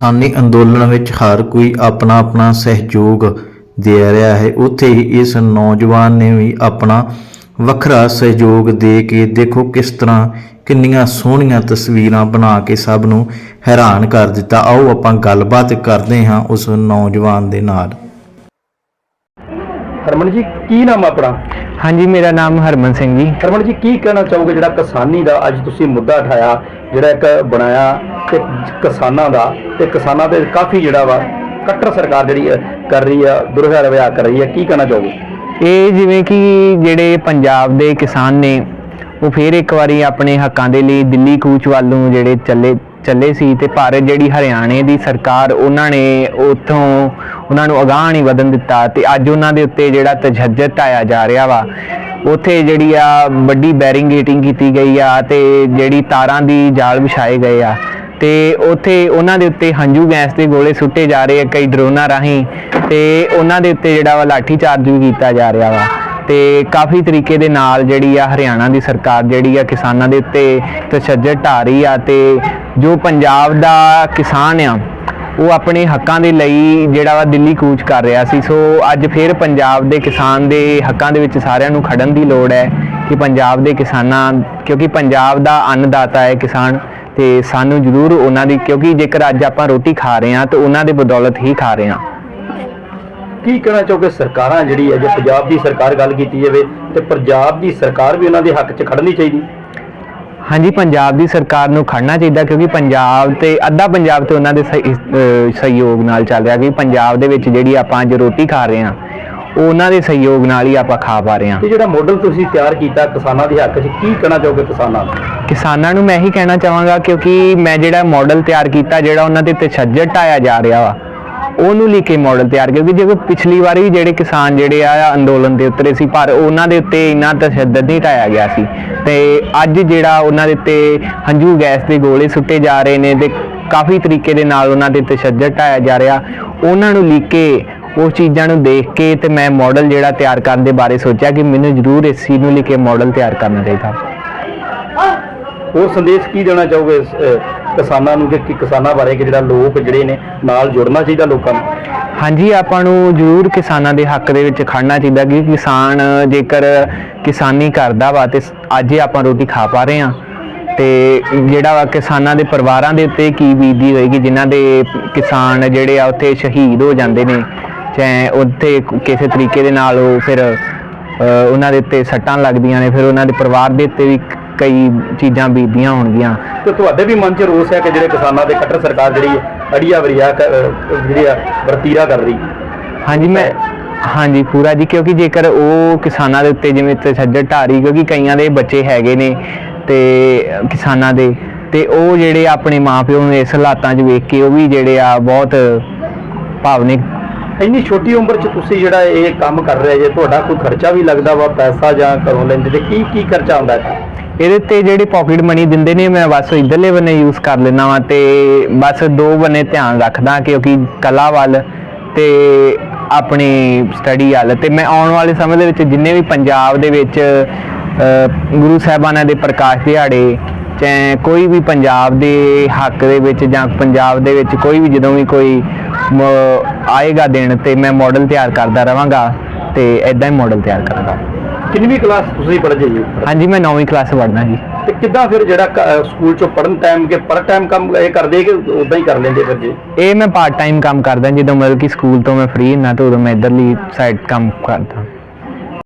ਕਿਸਾਨੀ ਅੰਦੋਲਨ ਵਿੱਚ ਹਰ ਕੋਈ ਆਪਣਾ ਆਪਣਾ ਸਹਿਯੋਗ ਦੇ ਰਿਹਾ ਹੈ। ਉੱਥੇ ਹੀ ਇਸ ਨੌਜਵਾਨ ਨੇ ਵੀ ਆਪਣਾ ਵੱਖਰਾ ਸਹਿਯੋਗ ਦੇ ਕੇ ਦੇਖੋ ਕਿਸ ਤਰ੍ਹਾਂ ਕਿੰਨੀਆਂ ਸੋਹਣੀਆਂ ਤਸਵੀਰਾਂ ਬਣਾ ਕੇ ਸਭ ਨੂੰ ਹੈਰਾਨ ਕਰ ਦਿੱਤਾ। ਆਓ ਆਪਾਂ ਗੱਲਬਾਤ ਕਰਦੇ ਹਾਂ ਉਸ ਨੌਜਵਾਨ ਦੇ ਨਾਲ। ਹਰਮਨ ਜੀ ਕੀ ਨਾਮ ਆਪਣਾ? ਹਾਂਜੀ ਮੇਰਾ ਨਾਮ ਹਰਮਨ ਸਿੰਘ ਜੀ। ਹਰਮਨ ਜੀ ਕੀ ਕਹਿਣਾ ਚਾਹੋਗੇ ਜਿਹੜਾ ਕਿਸਾਨੀ ਦਾ ਅੱਜ ਤੁਸੀਂ ਮੁੱਦਾ ਉਠਾਇਆ? ਜਿਹੜਾ ਇੱਕ ਬਣਾਇਆ ਤੇ ਕਿਸਾਨਾਂ ਦਾ, ਤੇ ਕਿਸਾਨਾਂ ਦੇ ਕਾਫੀ ਜਿਹੜਾ ਵਾ ਕੱਟਰ ਸਰਕਾਰ ਜਿਹੜੀ ਕਰ ਰਹੀ ਆ, ਦੁਰਵਿਹਾਰ ਕਰ ਰਹੀ ਹੈ ਕੀ ਕਹਿਣਾ ਚਾਹੋਗੇ? ਇਹ ਜਿਵੇਂ ਕਿ ਜਿਹੜੇ ਪੰਜਾਬ ਦੇ ਕਿਸਾਨ ਨੇ, ਉਹ ਫੇਰ ਇੱਕ ਵਾਰੀ ਆਪਣੇ ਹੱਕਾਂ ਦੇ ਲਈ ਦਿੱਲੀ ਕੂਚ ਵੱਲ ਨੂੰ ਜਿਹੜੇ ਚੱਲੇ ਚੱਲੇ ਸੀ ਤੇ ਭਾਰਤ ਜਿਹੜੀ ਹਰਿਆਣੇ ਦੀ ਸਰਕਾਰ, ਉਹਨਾਂ ਨੇ ਉਥੋਂ ਉਹਨਾਂ ਨੂੰ ਅਗਾਂਹ ਨਹੀਂ ਵਧਣ ਦਿੱਤਾ ਤੇ ਅੱਜ ਉਹਨਾਂ ਦੇ ਉੱਤੇ ਜਿਹੜਾ ਤਸ਼ੱਦਦ ਆਇਆ ਜਾ ਰਿਹਾ ਵਾ ਉੱਥੇ ਜਿਹੜੀ ਆ ਵੱਡੀ ਬੈਰਿੰਗੇਟਿੰਗ ਕੀਤੀ ਗਈ ਆ ਤੇ ਜਿਹੜੀ ਤਾਰਾਂ ਦੀ ਜਾਲ ਵਿਛਾਏ ਗਏ ਆ। ਤੇ ਉੱਥੇ ਉਹਨਾਂ ਦੇ ਉੱਤੇ ਹੰਝੂ ਗੈਸ ਦੇ ਗੋਲੇ ਸੁੱਟੇ ਜਾ ਰਹੇ ਆ, ਕਈ ਡਰੋਨਾਂ ਰਾਹੀਂ। ਤੇ ਉਹਨਾਂ ਦੇ ਉੱਤੇ ਜਿਹੜਾ ਵਾ ਲਾਠੀ ਚਾਰਜ ਵੀ ਕੀਤਾ ਜਾ ਰਿਹਾ ਵਾ। ਤੇ ਕਾਫੀ ਤਰੀਕੇ ਦੇ ਨਾਲ ਜਿਹੜੀ ਆ ਹਰਿਆਣਾ ਦੀ ਸਰਕਾਰ ਜਿਹੜੀ ਆ ਕਿਸਾਨਾਂ ਦੇ ਉੱਤੇ ਤਸ਼ੱਦਦ ਢਾ ਰਹੀ ਆ ਤੇ ਜੋ ਪੰਜਾਬ ਦਾ ਕਿਸਾਨ ਆ ਉਹ ਆਪਣੇ ਹੱਕਾਂ ਦੇ ਲਈ ਜਿਹੜਾ ਵਾ ਦਿੱਲੀ ਕੂਚ ਕਰ ਰਿਹਾ ਸੀ। ਸੋ ਅੱਜ ਫਿਰ ਪੰਜਾਬ ਦੇ ਕਿਸਾਨ ਦੇ ਹੱਕਾਂ ਦੇ ਵਿੱਚ ਸਾਰਿਆਂ ਨੂੰ ਖੜਨ ਦੀ ਲੋੜ ਹੈ ਕਿ ਪੰਜਾਬ ਦੇ ਕਿਸਾਨਾਂ, ਕਿਉਂਕਿ ਪੰਜਾਬ ਦਾ ਅੰਨਦਾਤਾ ਹੈ ਕਿਸਾਨ ਤੇ ਸਾਨੂੰ ਜ਼ਰੂਰ ਉਹਨਾਂ ਦੀ, ਕਿਉਂਕਿ ਜੇਕਰ ਅੱਜ ਆਪਾਂ ਰੋਟੀ ਖਾ ਰਹੇ ਹਾਂ ਤਾਂ ਉਹਨਾਂ ਦੇ ਬਦੌਲਤ ਹੀ ਖਾ ਰਹੇ ਹਾਂ। ਕੀ ਕਹਿਣਾ ਚਾਹੋਗੇ ਸਰਕਾਰਾਂ ਜਿਹੜੀ ਹੈ, ਜੇ ਪੰਜਾਬ ਦੀ ਸਰਕਾਰ ਗੱਲ ਕੀਤੀ ਜਾਵੇ ਤੇ ਪੰਜਾਬ ਦੀ ਸਰਕਾਰ ਵੀ ਉਹਨਾਂ ਦੇ ਹੱਕ 'ਚ ਖੜਨੀ ਚਾਹੀਦੀ? ਹਾਂਜੀ ਪੰਜਾਬ ਦੀ ਸਰਕਾਰ ਨੂੰ ਖੜਨਾ ਚਾਹੀਦਾ ਕਿਉਂਕਿ ਪੰਜਾਬ ਤੇ ਅੱਧਾ ਪੰਜਾਬ ਤੇ ਉਹਨਾਂ ਦੇ ਸਹਿਯੋਗ ਨਾਲ ਚੱਲ ਰਿਹਾ ਕਿ ਪੰਜਾਬ ਦੇ ਵਿੱਚ ਜਿਹੜੀ ਆਪਾਂ ਅੱਜ ਰੋਟੀ ਖਾ ਰਹੇ ਹਾਂ ਉਹ ਉਹਨਾਂ ਦੇ ਸਹਿਯੋਗ ਨਾਲ ਹੀ ਆਪਾਂ ਖਾ ਪਾ ਰਹੇ ਹਾਂ। ਤੇ ਜਿਹੜਾ ਮਾਡਲ ਤੁਸੀਂ ਤਿਆਰ ਕੀਤਾ ਕਿਸਾਨਾਂ ਦੇ ਹੱਕ 'ਚ ਕੀ ਕਹਿਣਾ ਚਾਹੋਗੇ ਕਿਸਾਨਾਂ ਨੂੰ? ਕਿਸਾਨਾਂ ਨੂੰ ਮੈਂ ਇਹੀ ਕਹਿਣਾ ਚਾਹਾਂਗਾ ਕਿਉਂਕਿ ਮੈਂ ਜਿਹੜਾ ਮਾਡਲ ਤਿਆਰ ਕੀਤਾ ਜਿਹੜਾ ਉਹਨਾਂ ਤੇ ਤਸ਼ੱਦਦ ਢਾਇਆ ਜਾ ਰਿਹਾ ਵਾ ਉਹਨੂੰ ਲੈ ਕੇ ਮਾਡਲ ਤਿਆਰ ਕਿਉਂਕਿ ਜੇ ਪਿਛਲੀ ਵਾਰੀ ਜਿਹੜੇ ਕਿਸਾਨ ਜਿਹੜੇ ਆ ਅੰਦੋਲਨ ਦੇ ਉਤਰੇ ਸੀ, ਪਰ ਉਹਨਾਂ ਦੇ ਉੱਤੇ ਇੰਨਾ ਤਸ਼ੱਦਦ ਨਹੀਂ ਢਾਇਆ ਗਿਆ ਸੀ। ਤੇ ਅੱਜ ਜਿਹੜਾ ਉਹਨਾਂ ਦੇ ਉੱਤੇ ਹੰਝੂ ਗੈਸ ਦੇ ਗੋਲੇ ਸੁੱਟੇ ਜਾ ਰਹੇ ਨੇ ਤੇ ਕਾਫੀ ਤਰੀਕੇ ਦੇ ਨਾਲ ਉਹਨਾਂ ਦੇ ਤਸ਼ੱਦਦ ਢਾਇਆ ਜਾ ਰਿਹਾ, ਉਹਨਾਂ ਨੂੰ ਲਿਖ ਕੇ ਉਸ ਚੀਜ਼ਾਂ ਨੂੰ ਦੇਖ ਕੇ ਤੇ ਮੈਂ ਮਾਡਲ ਜਿਹੜਾ ਤਿਆਰ ਕਰਨ ਦੇ ਬਾਰੇ ਸੋਚਿਆ ਕਿ ਮੈਨੂੰ ਜ਼ਰੂਰ ਇਸ ਚੀਜ਼ ਨੂੰ ਲੈ ਕੇ ਮਾਡਲ ਤਿਆਰ ਕਰਨਾ ਚਾਹੀਦਾ। ਉਹ ਸੰਦੇਸ਼ ਕੀ ਦੇਣਾ ਚਾਹੋਗੇ ਕਿਸਾਨਾਂ ਨੂੰ ਕਿ ਕਿ ਕਿਸਾਨਾਂ ਬਾਰੇ ਕਿ ਜਿਹੜਾ ਲੋਕ ਜਿਹੜੇ ਨੇ ਨਾਲ ਜੁੜਨਾ ਚਾਹੀਦਾ ਲੋਕਾਂ ਨੂੰ? ਹਾਂਜੀ, ਆਪਾਂ ਨੂੰ ਜ਼ਰੂਰ ਕਿਸਾਨਾਂ ਦੇ ਹੱਕ ਦੇ ਵਿੱਚ ਖੜਨਾ ਚਾਹੀਦਾ ਕਿ ਕਿਸਾਨ ਜੇਕਰ ਕਿਸਾਨੀ ਕਰਦਾ ਵਾ ਤੇ ਅੱਜ ਆਪਾਂ ਰੋਟੀ ਖਾ ਪਾ ਰਹੇ ਹਾਂ ਤੇ ਜਿਹੜਾ ਵਾ ਕਿਸਾਨਾਂ ਦੇ ਪਰਿਵਾਰਾਂ ਦੇ ਉੱਤੇ ਕੀ ਬੀਤਦੀ ਹੋਏਗੀ, ਜਿਨ੍ਹਾਂ ਦੇ ਕਿਸਾਨ ਜਿਹੜੇ ਆ ਉੱਥੇ ਸ਼ਹੀਦ ਹੋ ਜਾਂਦੇ ਨੇ, ਚਾਹੇ ਉੱਥੇ ਕਿਸੇ ਤਰੀਕੇ ਦੇ ਨਾਲ ਉਹ ਫਿਰ ਉਹਨਾਂ ਦੇ ਉੱਤੇ ਸੱਟਾਂ ਲੱਗਦੀਆਂ ਨੇ, ਫਿਰ ਉਹਨਾਂ ਦੇ ਪਰਿਵਾਰ ਦੇ ਉੱਤੇ ਵੀ ਕਈ ਚੀਜ਼ਾਂ ਬੀਤਦੀਆਂ ਹੋਣਗੀਆਂ। ਤੇ ਤੁਹਾਡੇ ਵੀ ਮਨ 'ਚ ਰੋਸ ਹੈ ਕਿ ਜਿਹੜੇ ਕਿਸਾਨਾਂ ਦੇ ਕੱਟਰ ਸਰਕਾਰ ਜਿਹੜੀ ਅੜੀਆ ਵਰੀਆ ਜਿਹੜੀ ਆ ਵਰਤੀਰਾ ਕਰ ਰਹੀ? ਹਾਂਜੀ ਮੈਂ ਹਾਂਜੀ ਪੂਰਾ ਜੀ ਕਿਉਂਕਿ ਜੇਕਰ ਉਹ ਕਿਸਾਨਾਂ ਦੇ ਉੱਤੇ ਜਿਵੇਂ ਤਸ਼ੱਦਦ ਢਾਰੀ ਕਿਉਂਕਿ ਕਈਆਂ ਦੇ ਬੱਚੇ ਹੈਗੇ ਨੇ ਤੇ ਕਿਸਾਨਾਂ ਦੇ ਤੇ ਉਹ ਜਿਹੜੇ ਆਪਣੇ ਮਾਪਿਓ ਨੂੰ ਇਸ ਹਾਲਾਤਾਂ 'ਚ ਵੇਖ ਕੇ ਉਹ ਵੀ ਜਿਹੜੇ ਆ ਬਹੁਤ ਭਾਵਨਿਕ ਇੰਨੀ ਛੋਟੀ ਉਮਰ 'ਚ ਤੁਸੀਂ ਜਿਹੜਾ ਇਹ ਕੰਮ ਕਰ ਰਹੇ ਜੇ ਤੁਹਾਡਾ ਕੋਈ ਖਰਚਾ ਵੀ ਲੱਗਦਾ ਵਾ ਪੈਸਾ ਜਾਂ ਘਰੋਂ ਲੈਂਦੇ ਤੇ ਕੀ ਕੀ ਖਰਚਾ ਆਉਂਦਾ ਹੈ ਇਹਦੇ ਤੇ ਜਿਹੜੇ ਪਾਕਟ ਮਨੀ ਦਿੰਦੇ ਨੇ, ਮੈਂ ਬਸ ਇਧਰਲੇ ਬੰਨੇ ਯੂਜ਼ ਕਰ ਲੈਣਾ ਵਾਂ ਤੇ ਬਸ ਦੋ ਬੰਨੇ ਧਿਆਨ ਰੱਖਦਾ ਕਿਉਂਕਿ ਕਲਾ ਵੱਲ ਤੇ ਆਪਣੀ ਸਟੱਡੀ ਵੱਲ ਤੇ ਮੈਂ ਆਉਣ ਵਾਲੇ ਸਮੇਂ ਦੇ ਵਿੱਚ ਜਿੰਨੇ ਵੀ ਪੰਜਾਬ ਦੇ ਵਿੱਚ ਗੁਰੂ ਸਾਹਿਬਾਨਾਂ ਦੇ ਪ੍ਰਕਾਸ਼ ਦਿਹਾੜੇ ਚਾਹੇ ਕੋਈ ਵੀ ਪੰਜਾਬ ਦੇ ਹੱਕ ਦੇ ਵਿੱਚ ਜਾਂ ਪੰਜਾਬ ਦੇ ਵਿੱਚ ਕੋਈ ਵੀ ਜਦੋਂ ਵੀ ਕੋਈ ਮ- ਆਏਗਾ ਦਿਨ ਤੇ ਮੈਂ ਮਾਡਲ ਤਿਆਰ ਕਰਦਾ ਰਵਾਂਗਾ ਤੇ ਐਦਾਂ ਹੀ ਮਾਡਲ ਤਿਆਰ ਕਰਾਂਗਾ ਕਿੰਨਵੀਂ ਕਲਾਸ ਤੁਸੀਂ ਪੜ੍ਹਦੇ ਜੀ? ਹਾਂਜੀ ਮੈਂ 9ਵੀਂ ਕਲਾਸ ਪੜ੍ਹਦਾ ਜੀ। ਤੇ ਕਿੱਦਾਂ ਫਿਰ ਜਿਹੜਾ ਕ- ਸਕੂਲ 'ਚੋਂ ਪੜ੍ਹਨ ਟਾਈਮ ਕਿ ਪਰ ਟਾਈਮ ਕੰਮ ਇਹ ਕਰਦੇ ਕਿ ਉਦਾਂ ਹੀ ਕਰ ਲੈਂਦੇ ਜੀ? ਇਹ ਮੈਂ ਪਾਰਟ ਟਾਈਮ ਕੰਮ ਕਰਦਾ ਜਦੋਂ ਮਤਲਬ ਕਿ ਸਕੂਲ ਤੋਂ ਮੈਂ ਫ੍ਰੀ ਹੁੰਦਾ ਤਾਂ ਉਦੋਂ ਮੈਂ ਇਧਰਲੀ ਸਾਈਡ ਕੰਮ ਕਰਦਾ।